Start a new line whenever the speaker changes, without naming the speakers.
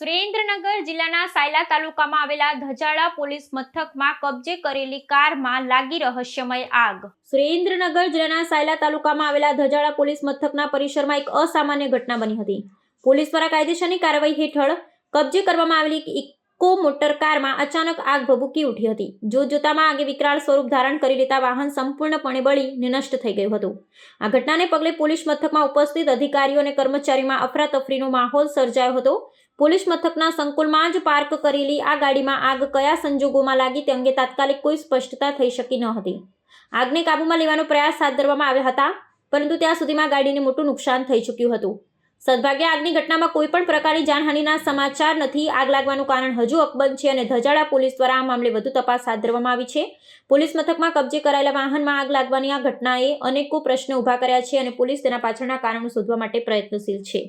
સુરેન્દ્રનગર જિલ્લાના સાયલા તાલુકામાં આવેલા ધજાળા પોલીસ મથકમાં કબજે કરેલી કારમાં લાગી રહસ્યમય આગ. સુરેન્દ્રનગર જિલ્લાના સાયલા તાલુકામાં આવેલા ધજાળા પોલીસ મથકના પરિસરમાં એક અસામાન્ય ઘટના બની હતી. પોલીસ દ્વારા કાયદેસરની કાર્યવાહી હેઠળ કબજે કરવામાં આવેલી ઇકો મોટર કારમાં અચાનક આગ ભભૂકી ઉઠી હતી. જોત જોતામાં આગે વિકરાળ સ્વરૂપ ધારણ કરી લેતા વાહન સંપૂર્ણપણે બળીને નષ્ટ થઈ ગયું હતું. આ ઘટનાને પગલે પોલીસ મથકમાં ઉપસ્થિત અધિકારીઓ અને કર્મચારીમાં અફરાતફરીનો માહોલ સર્જાયો હતો. પોલીસ મથકના સંકુલમાં જ પાર્ક કરેલી આ ગાડીમાં આગ કયા સંજોગોમાં લાગી તે અંગે તાત્કાલિક કોઈ સ્પષ્ટતા થઈ શકી ન હતી. આગને કાબૂમાં લેવાનો પ્રયાસ હાથ ધરવામાં આવ્યા હતા, પરંતુ ત્યાં સુધીમાં ગાડીને મોટું નુકસાન થઈ ચૂક્યું હતું. સદભાગ્યે આગની ઘટનામાં કોઈ પણ પ્રકારની જાનહાનિના સમાચાર નથી, આગ લાગવાનું કારણ હજુ અકબંધ છે અને ધજાડા પોલીસ દ્વારા આ મામલે વધુ તપાસ હાથ ધરવામાં આવી છે. પોલીસ મથકમાં કબજે કરાયેલા વાહનમાં આગ લાગવાની આ ઘટનાએ અનેકો પ્રશ્નો ઊભા કર્યા છે અને પોલીસ તેના પાછળના કારણો શોધવા માટે પ્રયત્નશીલ છે.